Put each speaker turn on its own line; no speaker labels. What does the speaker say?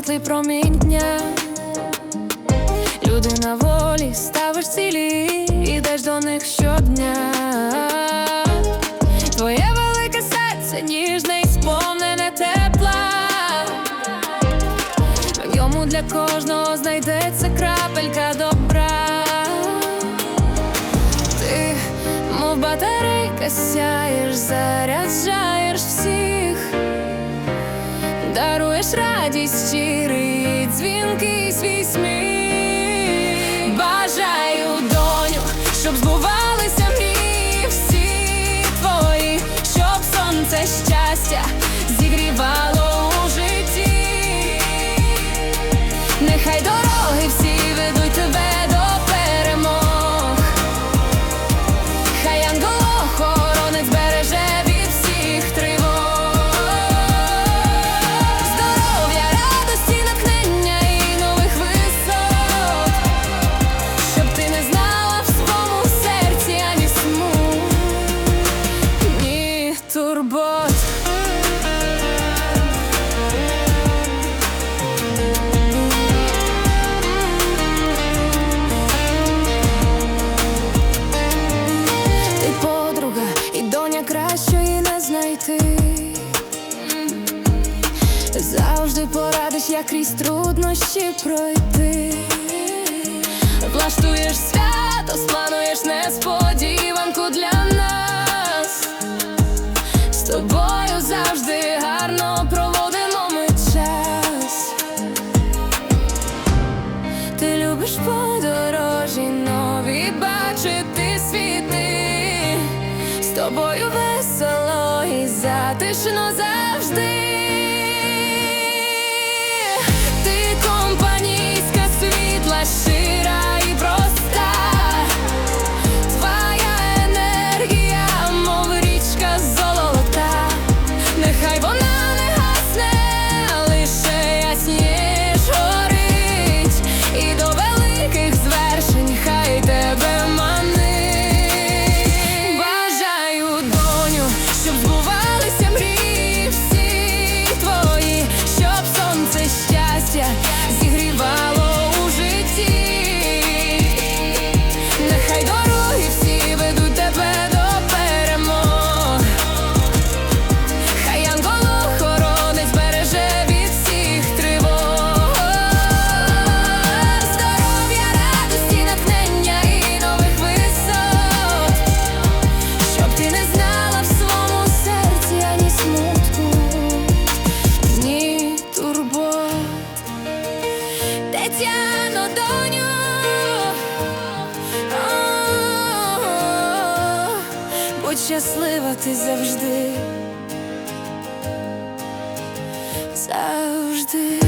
світлий промінь дня. Люди на волі, ставиш цілі, ідеш до них щодня. Твоє велике серце ніжне і сповнене тепла. В ньому для кожного знайдеться крапелька добра. Ти, мов батарейка, сяєш, заряджаєш всіх, даруєш радість щирий, дзвінкий свій сміх. Турбот. Ти і доня кращої не знайти. Завжди порадиш, як крізь труднощі пройти. Влаштуєш свято, сплануєш несподіванку для тобою весело і затишно завжди. Тетяно, доню, о, будь щаслива ти завжди, завжди.